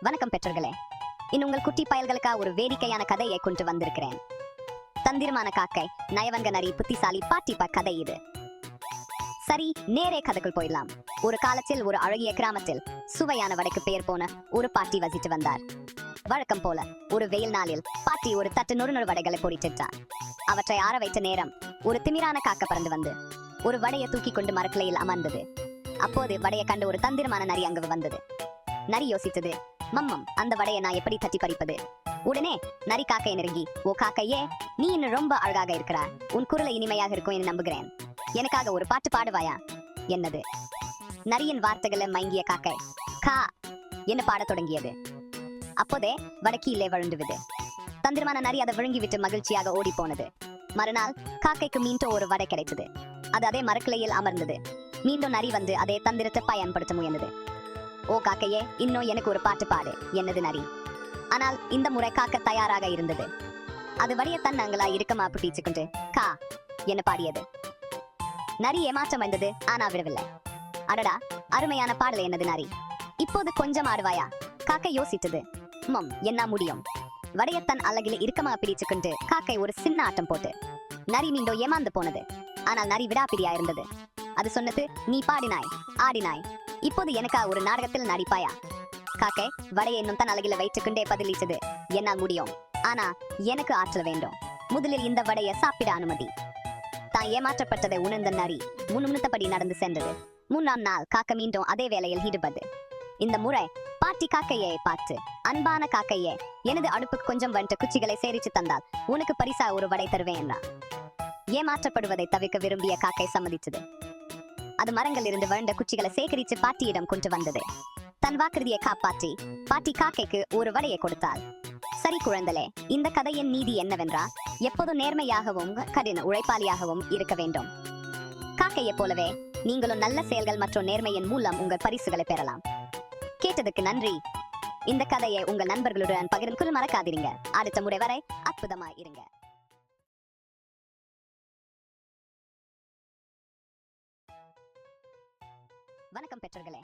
வணக்கம் பெற்றோர்களே. இன் உங்கள் குட்டி பயல்களுக்கா ஒரு வேடிக்கையான கதையை கொண்டு வந்திருக்கிறேன். தந்திரமான காக்கை நயவங்க நரி புத்திசாலி பாட்டிப்பா கதை இது. சரி நேரே கதைக்குள் போயிடலாம். ஒரு காலத்தில் ஒரு அழகிய கிராமத்தில் சுவையான வடைக்கு பெயர் போன ஒரு பாட்டி வசித்து வந்தார். வழக்கம் போல ஒரு வெயில் நாளில் பாட்டி ஒரு தட்டு நொறு நொறு வடைகளை பொறிச்சிட்டார் அவற்றை ஆற வைத்த நேரம் ஒரு திமிரான காக்க பறந்து வந்து ஒரு வடையை தூக்கி கொண்டு மரக்கிளையில் அமர்ந்தது. அப்போது வடையை கண்டு ஒரு தந்திரமான நரி அங்கு வந்தது. நரி யோசித்தது மம்மம் அந்த வடையை நான் எப்படி தட்டி பறிப்பது? உடனே நரி காக்கை நெருங்கி ஓ காக்கையே நீ இன்னும் ரொம்ப அழகாக இருக்கிறாய் உன் குரலை இனிமையாக இருக்கும் என்று நம்புகிறேன். எனக்காக ஒரு பாட்டு பாடுவாயா? என்னது? நரியின் வார்த்தைகளை மயங்கிய காக்கை கா என்ன பாடத் தொடங்கியது. அப்போதே வடக்கீழே விழுந்துவிது தந்திரமான நரி அதை விழுங்கிவிட்டு மகிழ்ச்சியாக ஓடி போனது மறுநாள் காக்கைக்கு மீண்டும் ஒரு வடை கிடைத்தது. அது அதே மரக்கிளையில் அமர்ந்தது. மீண்டும் நரி வந்து அதே தந்திரத்தை பயன்படுத்த முயன்றது. ஓ காக்கையே இன்னும் எனக்கு ஒரு பாட்டு பாடு. என்னது நரி? ஆனால் இந்த முறை காக்க தயாராக இருந்தது. அது வடைய தன்னங்களா இருக்கமா பிடிச்சுக்கொண்டு கா என்ன பாடியது? நரி ஏமாற்றம் வந்தது ஆனா விடவில்லை. அடடா அருமையான பாடல் என்னது நரி? இப்போது கொஞ்சம் ஆடுவாயா? காக்கை யோசித்தது. மம் என்ன முடியும்? வடையத்தன் அழகில் அழகில இறுக்கமா பிடிச்சுக்கொண்டு காக்கை ஒரு சின்ன ஆட்டம் போட்டு. நரி மீண்டும் ஏமாந்து போனது. ஆனால் நரி விடாப்பிடியா இருந்தது. அது சொன்னது நீ பாடினாய் ஆடினாய் இப்போது எனக்கா ஒரு நாடகத்தில் நடிப்பாயா? காக்கை வடையை இன்னும் தன் அழகில வைத்துக்கொண்டே பதிலளித்தது. என்னால் முடியும். ஆனா எனக்கு ஆற்றல் வேண்டும். முதலில் இந்த வடையை சாப்பிட அனுமதி. தான் ஏமாற்றப்பட்டதை உணர்ந்த நரி முன்னுமுத்தபடி நடந்து சென்றது. மூன்றாம் நாள் காக்க மீண்டும் அதே வேலையில் ஈடுபது இந்த முறை பாட்டி காக்கையை பார்த்து. அன்பான காக்கையே எனது அடுப்புக்கு கொஞ்சம் வன்ற குச்சிகளை சேரிச்சு தந்தால் உனக்கு பரிசா ஒரு வடை தருவேன் என்றான். ஏமாற்றப்படுவதை தவிர்க்க விரும்பிய காக்கை சம்மதிச்சது அது மரங்களில் இருந்து வளர்ந்த குச்சிகளை சேகரித்து பாட்டியிடம் கொண்டு வந்தது. தன் வாக்குறுதியை காப்பாற்றி பாட்டி காக்கைக்கு ஒரு வலையை கொடுத்தாள். சரி குழந்தலே இந்த கதையின் நீதி என்னவென்றா? எப்போதும் நேர்மையாகவும் கடின உழைப்பாளியாகவும் இருக்க வேண்டும். காக்கையைப் போலவே நீங்களும் நல்ல செயல்கள் மற்றும் நேர்மையின் மூலம் உங்கள் பரிசுகளை பெறலாம். கேட்டதுக்கு நன்றி. இந்த கதையை உங்கள் நண்பர்களுடன் பகிர்ந்து கொள்ள மறக்காதீங்க அடுத்த முறை வரை அற்புதமாய் இருங்க. வணக்கம் பெற்றோர்களே.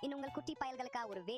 இன் உங்கள் குட்டி பயல்களுக்கா ஒரு வே